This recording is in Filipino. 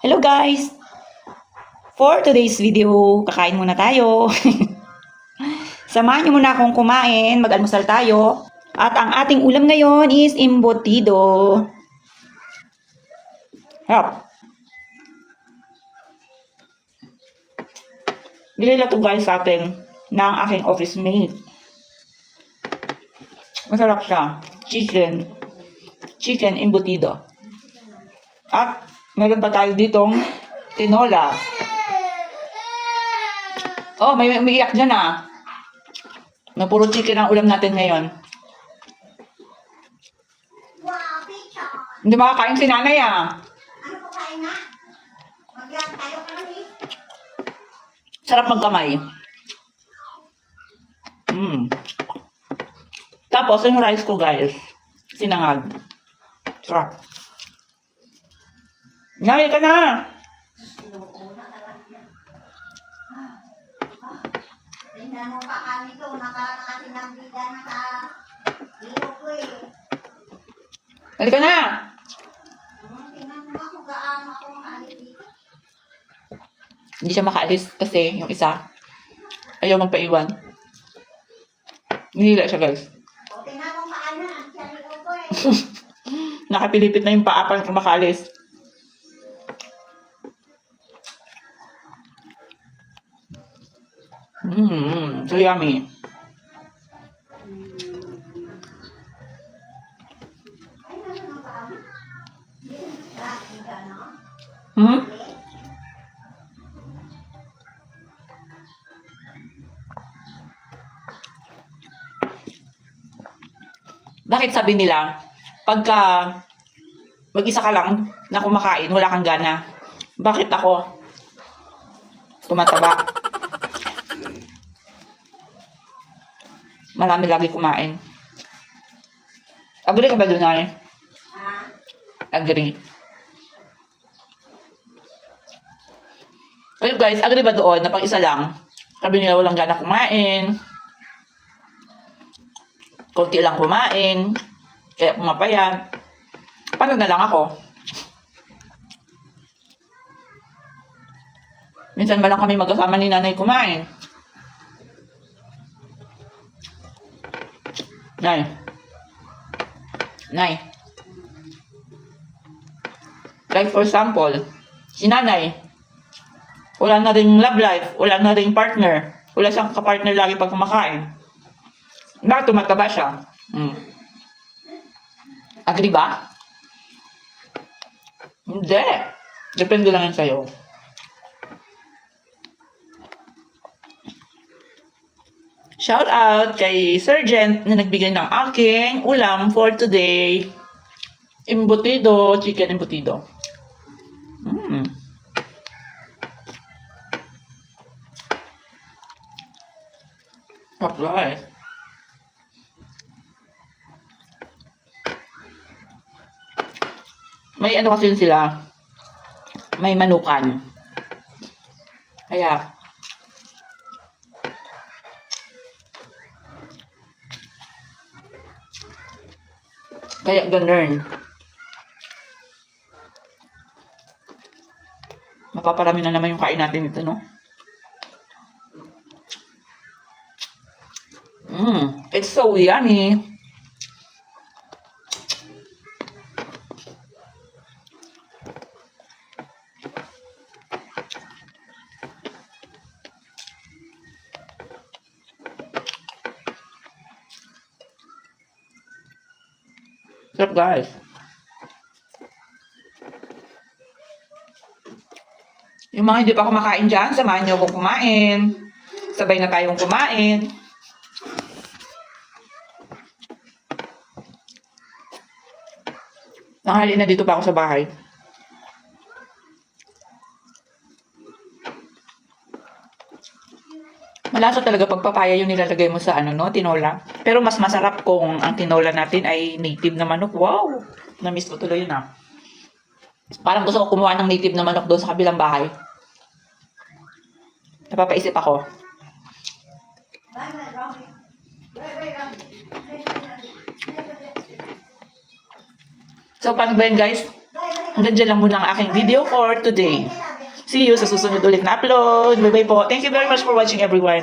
Hello guys! For today's video, kakain muna tayo. Samahan niyo muna akong kumain, mag-almusal tayo. At ang ating ulam ngayon is imbotido. Harap. Bilila to guys sa atin ng aking office mate. Masarap siya. Chicken. Chicken embutido. At meron pa tayo ditong tinola. Oh, may umiiyak dyan ah. Na puro chicken ang ulam natin ngayon. Hindi makakain si nanay ah. Ano kain na? Mag-yan tayo kami. Sarap magkamay. Mm. Tapos, yung rice ko guys, sinangag. Sarap. Nanay ka na! Tingnan mo pa kami to, nakasinambida na sa ilo ko eh. Halika na! Mo ako gaano ako maalit dito. Hindi siya makaalis kasi yung isa, ayaw magpaiwan. Nihila siya guys. Ang eh. Nakapilipit na yung paa para makaalis. Mmm, so yummy. Hmm? Bakit sabi nila, pagka mag-isa ka lang na kumakain, wala kang gana. Bakit ako tumataba? Marami lagi kumain. Agree ka ba doon? Ha? Agree. Kayo guys, agree ba doon na pag isa lang, sabi nila walang gana kumain, konti lang kumain, kaya pumapayat. Paano na lang ako? Minsan ba lang kami magkasama ni nanay kumain? Nay. Nay. Like for example, si nanay, wala na rin love life, wala na rin partner, wala siyang kapartner lagi pag kumakain. Bakit tumataba siya? Hmm. Agree ba? Hindi. Depende lang yan sa'yo. Shout out kay Sergeant na nagbigay ng aking ulam for today. Embutido, chicken embutido. Mm. Guys. May ano kasi sila. May manukan. Kaya, kaya ganun. Mapaparami na naman yung kain natin ito, no? Mmm, it's so yummy. Sarap guys. Yung mga hindi pa kumakain dyan, samahan niyo ako kumain. Sabay na tayong kumain. Nanghali na dito pa ako sa bahay. Malasa talaga pag papaya yung nilalagay mo sa ano no, tinola. Pero mas masarap kung ang tinola natin ay native na manok. Wow! Na-miss ko tuloy yun ah. Parang gusto ko kumuha ng native na manok doon sa kabilang bahay. Napapaisip ako. So, paano ba yun guys? Hanggang dyan lang muna ang aking video for today. See you sa susunod ulit na upload. Bye-bye po. Thank you very much for watching everyone.